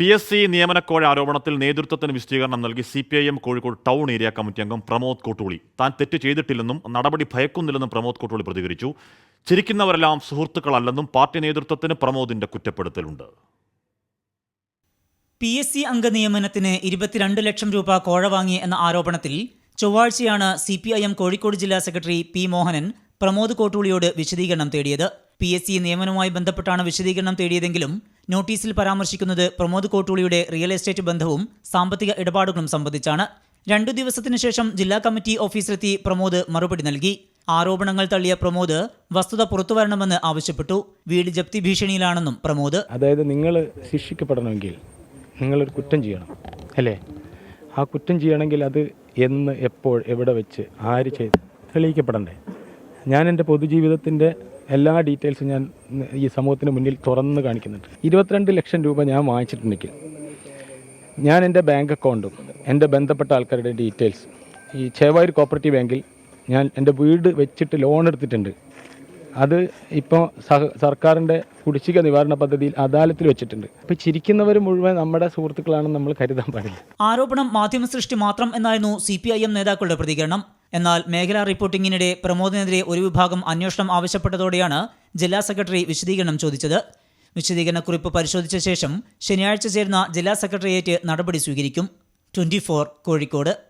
P S C നിയമനക്കോഴ ആരോപണത്തിൽ നേതൃത്വത്തിന് വിശദീകരണം നൽകി C P I M Kozhikode town area committee അംഗം പ്രമോദ് കോട്ടൂളി. താൻ തെറ്റ് ചെയ്തിട്ടില്ലെന്നും നടപടി ഭയക്കുന്നില്ലെന്നും പ്രമോദ് കോട്ടൂളി പ്രതികരിച്ചു. ചിരിക്കുന്നവരെല്ലാം സുഹൃത്തുക്കളല്ലെന്നും പാർട്ടി നേതൃത്വത്തിന് പ്രമോദിന്റെ കുറ്റപ്പെടുത്തലുണ്ട്. പി എസ് സി അംഗ നിയമനത്തിന് ഇരുപത്തിരണ്ട് ലക്ഷം രൂപ കോഴ വാങ്ങി എന്ന ആരോപണത്തിൽ ചൊവ്വാഴ്ചയാണ് C P I M Kozhikode ജില്ലാ സെക്രട്ടറി പി മോഹനൻ പ്രമോദ് കോട്ടൂളിയോട് വിശദീകരണം തേടിയത്. പി എസ് സി നിയമനവുമായി ബന്ധപ്പെട്ടാണ് വിശദീകരണം തേടിയതെങ്കിലും നോട്ടീസിൽ പരാമർശിക്കുന്നത് പ്രമോദ് കോട്ടൂളിയുടെ റിയൽ എസ്റ്റേറ്റ് ബന്ധവും സാമ്പത്തിക ഇടപാടുകളും സംബന്ധിച്ചാണ്. രണ്ടു ദിവസത്തിനു ശേഷം ജില്ലാ കമ്മിറ്റി ഓഫീസിലെത്തി പ്രമോദ് മറുപടി നൽകി. ആരോപണങ്ങൾ തള്ളിയ പ്രമോദ് വസ്തുത പുറത്തുവരണമെന്ന് ആവശ്യപ്പെട്ടു. വീട് ജപ്തി ഭീഷണിയിലാണെന്നും പ്രമോദ്. അതായത് നിങ്ങൾ ശിക്ഷിക്കപ്പെടണമെങ്കിൽ നിങ്ങളൊരു കുറ്റം ചെയ്യണം അല്ലേ? ആ കുറ്റം ചെയ്യണമെങ്കിൽ അത് എന്ന് എപ്പോൾ എവിടെ വെച്ച് ആര് ചെയ്ത് തെളിയിക്കപ്പെടണ്ടേ? ഞാൻ എന്റെ പൊതുജീവിതത്തിന്റെ എല്ലാ ഡീറ്റെയിൽസും ഞാൻ ഈ സമൂഹത്തിന് മുന്നിൽ തുറന്ന് കാണിക്കുന്നുണ്ട്. ഇരുപത്തിരണ്ട് ലക്ഷം രൂപ ഞാൻ വാങ്ങിച്ചിട്ടുണ്ടെങ്കിൽ ഞാൻ എന്റെ ബാങ്ക് അക്കൗണ്ടും എന്റെ ബന്ധപ്പെട്ട ആൾക്കാരുടെ ഡീറ്റെയിൽസ് ഈ ചേവായൂർ കോപ്പറേറ്റീവ് ബാങ്കിൽ ഞാൻ എന്റെ വീട് വെച്ചിട്ട് ലോൺ എടുത്തിട്ടുണ്ട്. അത് ഇപ്പോൾ സർക്കാരിന്റെ കുടിശ്ശിക നിവാരണ പദ്ധതിയിൽ അദാലത്തിൽ വെച്ചിട്ടുണ്ട്. അപ്പോൾ ചിരിക്കുന്നവർ മുഴുവൻ നമ്മുടെ സുഹൃത്തുക്കളാണെന്ന് നമ്മൾ കരുതാൻ പാടില്ല. ആരോപണം മാധ്യമ സൃഷ്ടി മാത്രം എന്നായിരുന്നു സി നേതാക്കളുടെ പ്രതികരണം. എന്നാൽ മേഖലാ റിപ്പോർട്ടിങ്ങിനിടെ പ്രമോദിനെതിരെ ഒരു വിഭാഗം അന്വേഷണം ആവശ്യപ്പെട്ടതോടെയാണ് ജില്ലാ സെക്രട്ടറി വിശദീകരണം ചോദിച്ചത്. വിശദീകരണക്കുറിപ്പ് പരിശോധിച്ച ശേഷം ശനിയാഴ്ച ചേരുന്ന ജില്ലാ സെക്രട്ടേറിയറ്റ് നടപടി സ്വീകരിക്കും. ട്വന്റി കോഴിക്കോട്.